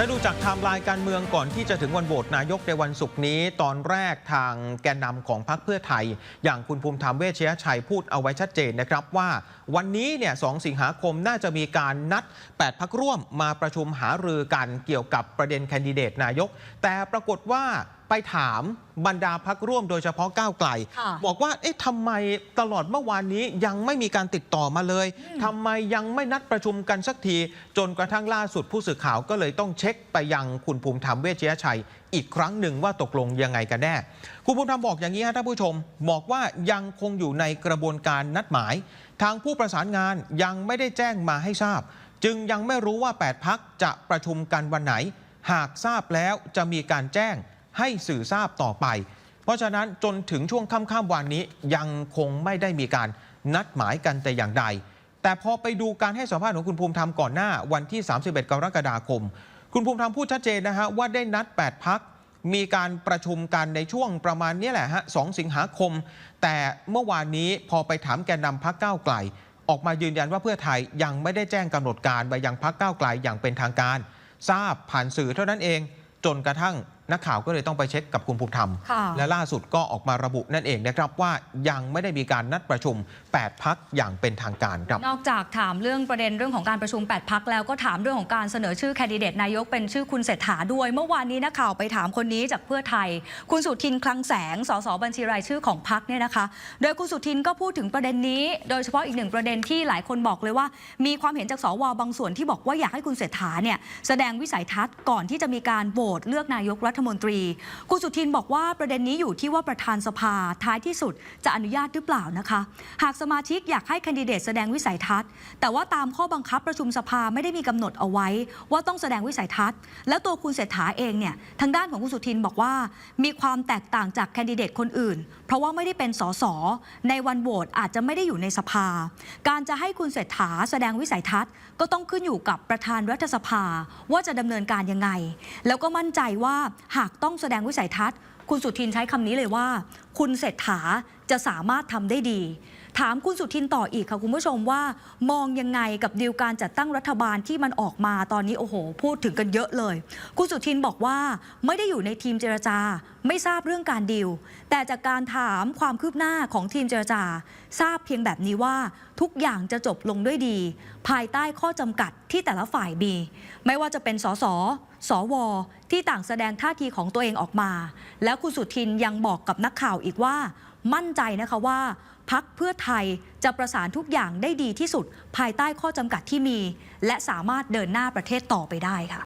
ถ้าดูจากไทม์ไลน์การเมืองก่อนที่จะถึงวันโหวตนายกในวันศุกร์นี้ ตอนแรกทางแกนนำของพรรคเพื่อไทย อย่างคุณภูมิธรรมเวชยชัยพูดเอาไว้ชัดเจนนะครับว่า วันนี้เนี่ยสสิงหาคมน่าจะมีการนัด 8 พักร่วมมาประชุมหารือกันเกี่ยวกับประเด็นแคนดิเดตนายก แต่ปรากฏว่า ไปถามบรรดาพักร่วมโดยเฉพาะก้าวไกลค่ะบอกว่าเอ๊ะทำไมตลอดเมื่อวานนี้ยังไม่มีการติดต่อมาเลยทำไมยังไม่นัดประชุมกันสักที จนกระทั่งล่าสุดผู้สื่อข่าวก็เลยต้องเช็คไปยังคุณภูมิธรรมเวชยชัย อีกครั้งหนึ่งว่าตกลงยังไงกันแน่ คุณภูมิธรรมบอกอย่างนี้ฮะท่านผู้ชม บอกว่ายังคงอยู่ในกระบวนการนัดหมาย ทางผู้ประสานงานยังไม่ได้แจ้งมาให้ทราบ จึงยังไม่รู้ว่า 8 พักจะประชุมกันวันไหน หากทราบแล้วจะมีการแจ้ง ให้สื่อทราบต่อไป เพราะฉะนั้นจนถึงช่วงค่ำๆวันนี้ยังคงไม่ได้มีการนัดหมายกันแต่อย่างใด แต่พอไปดูการให้สัมภาษณ์ของคุณภูมิธรรมก่อนหน้าวันที่ 31 กรกฎาคม คุณภูมิธรรมพูดชัดเจนนะฮะว่าได้นัด 8 พักมีการประชุมกันในช่วงประมาณนี้แหละฮะ 2 สิงหาคม แต่เมื่อวานนี้พอไปถามแกนนำพักก้าวไกล ออกมายืนยันว่าเพื่อไทยยังไม่ได้แจ้งกำหนดการไปยังพักก้าวไกลอย่างเป็นทางการ ทราบผ่านสื่อเท่านั้นเอง จนกระทั่ง นักข่าวก็เลยต้องไปเช็คกับคุณภูมิธรรมค่ะและล่าสุดก็ออกมาระบุนั่นเองนะครับว่ายังไม่ได้มีการนัดประชุม 8 พักอย่างเป็นทางการครับ นอกจากถามเรื่องประเด็นเรื่องของการประชุม 8 พักแล้วก็ถามเรื่องของการเสนอชื่อแคนดิเดตนายกเป็นชื่อคุณเศรษฐาด้วย เมื่อวานนี้นักข่าวไปถามคนนี้จากเพื่อไทย คุณสุทินคลังแสง สสบัญชีรายชื่อของพักเนี่ยนะคะ โดยคุณสุทินก็พูดถึงประเด็นนี้ โดยเฉพาะอีกหนึ่งประเด็นที่หลายคนบอกเลยว่า มีความเห็นจากสวบางส่วนที่บอกว่าอยากให้คุณเศรษฐาเนี่ยแสดงวิสัยทัศน์ก่อนที่จะมีการโหวตเลือกนายกรัฐมนตรี คุณสุทินบอกว่าประเด็นนี้อยู่ที่ว่าประธานสภาท้ายที่สุดจะอนุญาตหรือเปล่านะคะ หากสมาชิกอยากให้คนดิเดตแสดงวิสัยทัศน์ แต่ว่าตามข้อบังคับประชุมสภาไม่ได้มีกำหนดเอาไว้ ว่าต้องแสดงวิสัยทัศน์ แล้วตัวคุณเศรษฐาเองเนี่ยทางด้านของคุณสุทินบอกว่า มีความแตกต่างจากคนดิเดตคนอื่น เพราะว่าไม่ได้เป็นสสในวันโหวตอาจจะไม่ได้อยู่ในสภา การจะให้คุณเศรษฐาแสดงวิสัยทัศน์ ก็ต้องขึ้นอยู่กับประธานรัฐสภาว่าจะดำเนินการยังไง แล้วก็มั่นใจว่าหากต้องแสดงวิสัยทัศน์ คุณสุทินใช้คำนี้เลยว่า คุณเศรษฐาจะสามารถทำได้ดี ถามคุณสุทินต่ออีกค่ะคุณผู้ชมว่ามองยังไงกับดีลการจัดตั้งรัฐบาลที่มันออกมาตอนนี้โอ้โห พูดถึงกันเยอะเลย คุณสุทินบอกว่าไม่ได้อยู่ในทีมเจรจา ไม่ทราบเรื่องการดีลแต่จากการถามความคืบหน้าของทีมเจรจา ทราบเพียงแบบนี้ว่าทุกอย่างจะจบลงด้วยดี ภายใต้ข้อจำกัดที่แต่ละฝ่ายมีไม่ว่าจะเป็นสสสว ที่ต่างแสดงท่าทีของตัวเองออกมา แล้วคุณสุทินยังบอกกับนักข่าวอีกว่า มั่นใจนะคะว่า พักเพื่อไทยจะประสานทุกอย่างได้ดีที่สุด ภายใต้ข้อจำกัดที่มี และสามารถเดินหน้าประเทศต่อไปได้ค่ะ